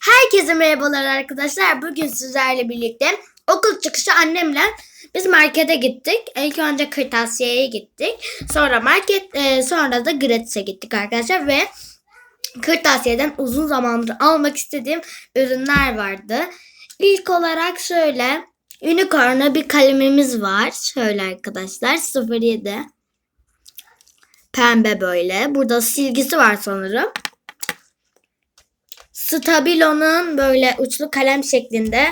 Herkese merhabalar arkadaşlar. Bugün sizlerle birlikte okul çıkışı annemle biz markete gittik. İlk önce kırtasiyeye gittik. Sonra market e, sonra da gratis'e gittik arkadaşlar ve kırtasiyeden uzun zamandır almak istediğim ürünler vardı. İlk olarak şöyle unicorn'a bir kalemimiz var. Şöyle arkadaşlar 07 pembe böyle. Burada silgisi var sanırım. Stabilo'nun böyle uçlu kalem şeklinde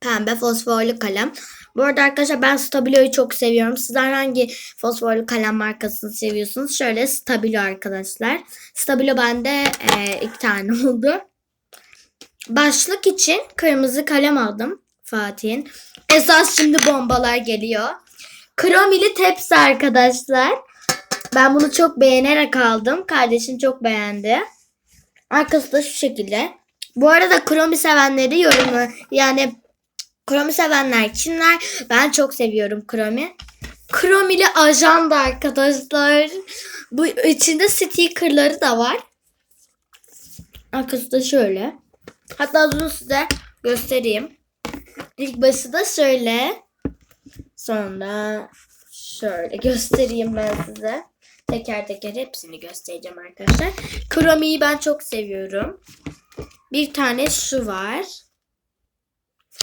pembe fosforlu kalem. Bu arada arkadaşlar ben Stabilo'yu çok seviyorum. Sizler hangi fosforlu kalem markasını seviyorsunuz? Şöyle Stabilo arkadaşlar. Stabilo bende e, iki tane oldu. Başlık için kırmızı kalem aldım Fatih'in. Esas şimdi bombalar geliyor. Kromili tepsi arkadaşlar. Ben bunu çok beğenerek aldım. Kardeşim çok beğendi. Arkası da şu şekilde. Bu arada kromi sevenleri yorumu yani kromi sevenler kimler? Ben çok seviyorum kromi. Kromili ajanda arkadaşlar. Bu içinde stickerları da var. Arkası da şöyle. Hatta bunu size göstereyim. İlk başı da şöyle. Sonra şöyle göstereyim ben size. Teker teker hepsini göstereceğim arkadaşlar. Kromi'yi ben çok seviyorum. Bir tane şu var.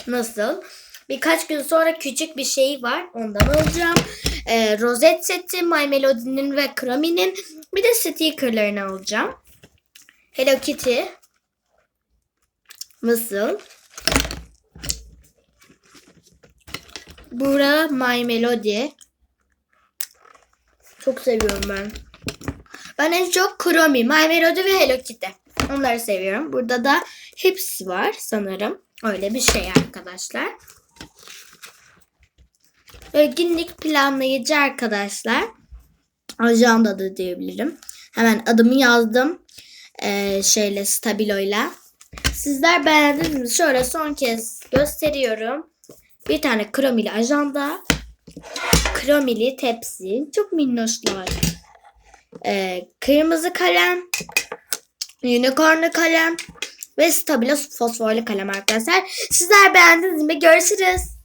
Nasıl? Birkaç gün sonra küçük bir şey var. Ondan alacağım. Ee, rozet seti, My Melody'nin ve Kromi'nin. Bir de stickerlarını alacağım. Hello Kitty. Nasıl? Bura My Melody. Çok seviyorum ben. Ben en çok Chromie, My Melody ve Hello Kitty. Onları seviyorum. Burada da hepsi var sanırım. Öyle bir şey arkadaşlar. Günlük planlayıcı arkadaşlar. Ajanda da diyebilirim. Hemen adımı yazdım. Ee, şeyle Stabilo'yla. Sizler beğendiniz mi? Şöyle son kez gösteriyorum. Bir tane kromili ajanda. Kromili tepsi. Çok minnoşlar. Ee, kırmızı kalem. Unicornlu kalem. Ve stabilo fosforlu kalem arkadaşlar. Sizler beğendiniz mi? Görüşürüz.